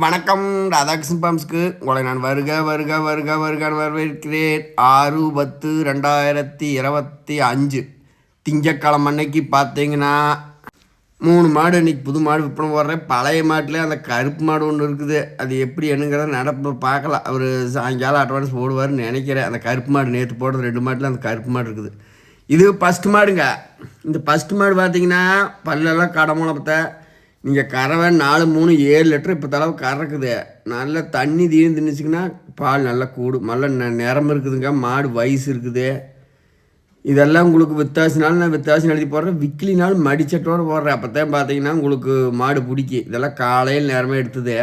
வணக்கம் ராதாகிருஷ்ணன் பாம்ஸ்க்கு. உங்களை நான் வருக வருக வருக வருகான்னு வரவேற்கிறேன். ஆறு பத்து ரெண்டாயிரத்தி இருபத்தி அஞ்சு. திங்கக்கிழமை அன்னைக்கு பார்த்தீங்கன்னா மூணு மாடு இன்னைக்கு புது மாடு விற்பனை போடுறேன் பழைய மாட்டில் அந்த கருப்பு மாடு ஒன்று இருக்குது. அது எப்படி என்னங்கிறத நடப்பு பார்க்கலாம். அவர் சாயங்காலம் அட்வான்ஸ் போடுவார்னு நினைக்கிறேன். அந்த கருப்பு மாடு நேற்று போடுறது ரெண்டு மாட்டில் அந்த கருப்பு மாடு இருக்குது. இது ஃபஸ்ட்டு மாடுங்க. இந்த ஃபஸ்ட்டு மாடு பார்த்தீங்கன்னா பல்லெல்லாம் கடமுளப்பத்தை நீங்கள் கறவை நாலு மூணு ஏழு லிட்டர் இப்போ தளவு கறக்குது. நல்ல தண்ணி தீனி திணிச்சிங்கன்னா பால் நல்லா கூடும் நல்ல ந- நிறம் இருக்குதுங்க மாடு வயசு இருக்குது. இதெல்லாம் உங்களுக்கு வித்தாசினாலும் நான் வித்தாசி எழுதி போடுறேன். விக்கிலினாலும் மடிச்சட்டோடு போடுறேன். அப்போ தான் பார்த்தீங்கன்னா உங்களுக்கு மாடு பிடிக்கி. இதெல்லாம் காலையில் நேரமாக எடுத்தது.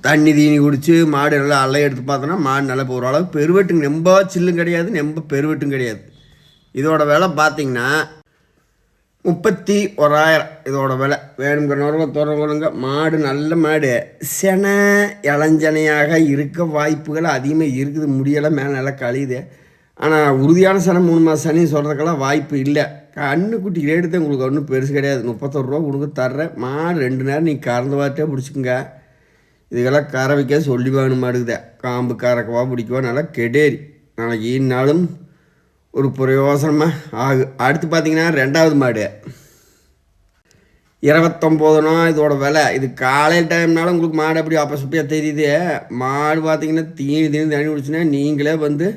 தண்ணி தீனி குடித்து மாடு நல்லா அலைய எடுத்து பார்த்தோன்னா மாடு நல்லா போகிற ஓரளவு பெருவெட்டுங்க. ரொம்ப சில்லும் கிடையாது நெம்ப பெருவெட்டும் கிடையாது. இதோட விலை பார்த்தீங்கன்னா முப்பத்தி ஓராயிரம் இதோட விலை. வேணுங்கிறவங்க தொடர்புங்க மாடு நல்ல மாடு. சென இளஞ்சனையாக இருக்க வாய்ப்புகள் அதிகமாக இருக்குது. முடியலை மேலே நல்லா கழியுது. ஆனால் உறுதியான சனம் மூணு மாதம் சனி சொல்கிறதுக்கெல்லாம் வாய்ப்பு இல்லை. கண்ணுக்குட்டி ரேட்டு தான் உங்களுக்கு ஒன்றும் பெருசு கிடையாது. முப்பத்தொரு ரூபா கொடுக்க தர்றேன். மாடு ரெண்டு நேரம் நீ கறந்து பார்த்தே பிடிச்சிக்கங்க. இதுக்கெல்லாம் கறவைக்கே சொல்லி வேணும் மாடுக்குதே காம்பு கறக்கவா பிடிக்கவா நல்லா கெடேரி. நாளைக்கு நாளும் ஒரு பிரயோசனமாக ஆகு அடுத்து பார்த்தீங்கன்னா ரெண்டாவது மாடு. இருபத்தொம்போதுனா இதோட விலை. இது காலையில் டைம்னால உங்களுக்கு மாடு அப்படி அப்பசப்பியாக தெரியுது. மாடு பார்த்தீங்கன்னா தீனி தீனி தண்ணி குடிச்சுன்னா நீங்களே வந்து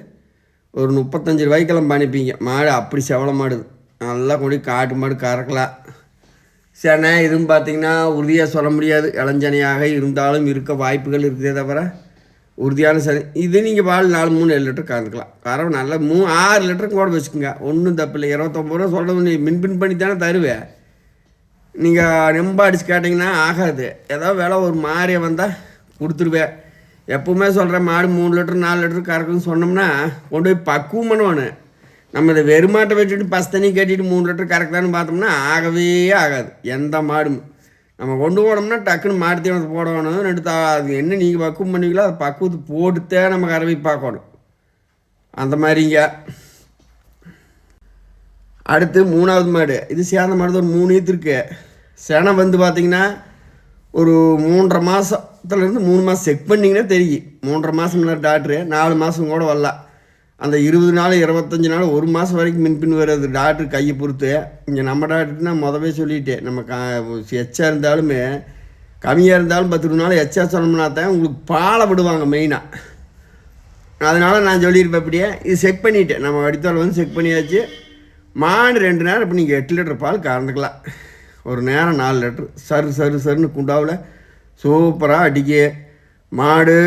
ஒரு முப்பத்தஞ்சு ரூபாய்க்கெல்லாம் பண்ணிப்பீங்க. மாடு அப்படி செவல மாடுது நல்லா கொண்டு காட்டு மாடு கறக்கலாம் சரிண்ணே இதுன்னு பார்த்தீங்கன்னா உறுதியாக சொல்ல முடியாது. இளஞ்சனையாக இருந்தாலும் இருக்க வாய்ப்புகள் இருக்குதே தவிர உறுதியான சரி இது நீங்கள் பால் நாலு மூணு ஏழு லிட்டர் கறந்துக்கலாம் கறவை நல்லா மூ ஆறு லிட்டருக்கு கூட வச்சுக்கோங்க. ஒன்றும் தப்பில்லை இருபத்தொம்பது ரூபா சொல்கிறது நீ மின்பின் பண்ணி தானே தருவேன் நீங்கள் ரொம்ப அடிச்சு கேட்டிங்கன்னா ஆகாது. ஏதோ விலை ஒரு மாறிய வந்தால் கொடுத்துருவேன் எப்பவுமே சொல்கிறேன் மாடு மூணு லிட்டர் நாலு லிட்டர் கறக்குன்னு சொன்னோம்னா கொண்டு போய் பக்குவம் பண்ணுவானு நம்ம இதை வெறுமாட்டை வச்சுட்டு பஸ் தண்ணி கட்டிட்டு மூணு லிட்டர் கறக்குதான்னு பார்த்தோம்னா ஆகவே ஆகாது. எந்த மாடும் நம்ம கொண்டு போனோம்னா டக்குன்னு மாடு தீவனத்தை போடணும். ரெண்டு தா அது என்ன நீங்கள் பக்குவம் பண்ணுவீங்களோ அதை பக்குவத்து போட்டுத்தே நம்ம கறவை பார்க்கணும். அந்த மாதிரிங்க அடுத்து மூணாவது மாடு. இது சேர்ந்த மாடு ஒரு மூணு ஈத்து இருக்கு செனை வந்து பார்த்தீங்கன்னா ஒரு மூன்றரை மாதத்துலேருந்து மூணு மாதம் செக் பண்ணிங்கன்னா தெரியும். மூன்றரை மாதம் முன்னாடி டாக்டரு நாலு மாதம் கூட வரலாம் அந்த இருபது நாள் இருபத்தஞ்சி நாள் ஒரு மாதம் வரைக்கும் மின்பின் வருது. டாக்டர் கையை பொறுத்து. இங்கே நம்ம டாக்டர்னா மொதவே சொல்லிட்டேன். நம்ம கா எச்சா இருந்தாலுமே கம்மியாக இருந்தாலும் பத்து ரூபா நாள் எச்சா சொன்னோம்னா தான் உங்களுக்கு பாலை விடுவாங்க மெயினாக அதனால் நான் சொல்லியிருப்பேன் அப்படியே. இது செக் பண்ணிட்டேன். நம்ம வடித்தால் வந்து செக் பண்ணியாச்சு. மாடு ரெண்டு நேரம் இப்போ நீங்கள் எட்டு லிட்டர் பால் கறந்துக்கலாம். ஒரு நேரம் நாலு லிட்டர். சரு சரு சருன்னு குண்டாவில் சூப்பராக அடிக்க. மாடு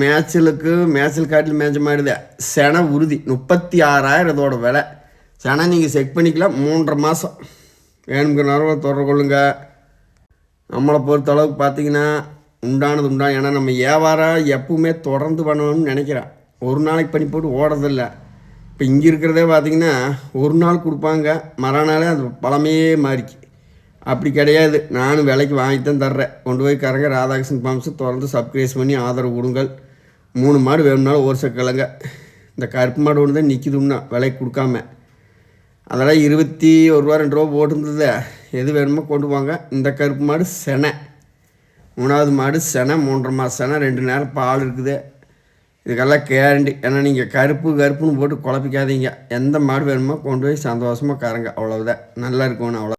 மேய்ச்சலுக்கு மேய்ச்சல் காட்டில் மேய்ச்ச மாடுதே செனை உறுதி. முப்பத்தி ஆறாயிரம் இதோட விலை. செனை நீங்கள் செக் பண்ணிக்கலாம். மூன்றரை மாதம் வேணுங்கிற நேரம் தொடர்பு கொள்ளுங்க. நம்மளை பொறுத்த அளவுக்கு பார்த்தீங்கன்னா உண்டானது உண்டான. ஏன்னா நம்ம வியாபாரம் எப்பவுமே தொடர்ந்து பண்ணணும்னு நினைக்கிறேன். ஒரு நாளைக்கு பண்ணி போட்டு ஓடுறதில்ல. இப்போ இங்கே இருக்கிறதே பார்த்தீங்கன்னா ஒரு நாள் கொடுப்பாங்க. மறுநாளே அது பழமையே மாறிக்கு அப்படி கிடையாது. நானும் விலைக்கு வாங்கி தான் தர்றேன். கொண்டு போய் கரங்க ராதாகிருஷ்ணன் பாம்ஸை தொடர்ந்து சப்ஸ்கிரைஸ் பண்ணி ஆதரவு கொடுங்கள். மூணு மாடு வேணும்னாலும் ஒரு சக்கலைங்க இந்த கருப்பு மாடு ஒன்று தான் நிற்கிதும்னா விலைக்கு கொடுக்காம. அதெல்லாம் இருபத்தி ஒரு ரூபா ரெண்டு ரூபா போட்டுருந்தது. எது வேணுமோ கொண்டு வாங்க. இந்த கருப்பு மாடு செனை. மூணாவது மாடு செனை மூன்றரை மாதம் செனை ரெண்டு நேரம் பால் இருக்குது. இதுக்கெல்லாம் கேரண்டி ஏன்னா நீங்கள் கருப்பு கருப்புன்னு போட்டு குழப்பிக்காதீங்க. எந்த மாடு வேணுமோ கொண்டு போய் சந்தோஷமாக கறங்க. அவ்வளோதான் நல்லா இருக்கணும் அவ்வளோ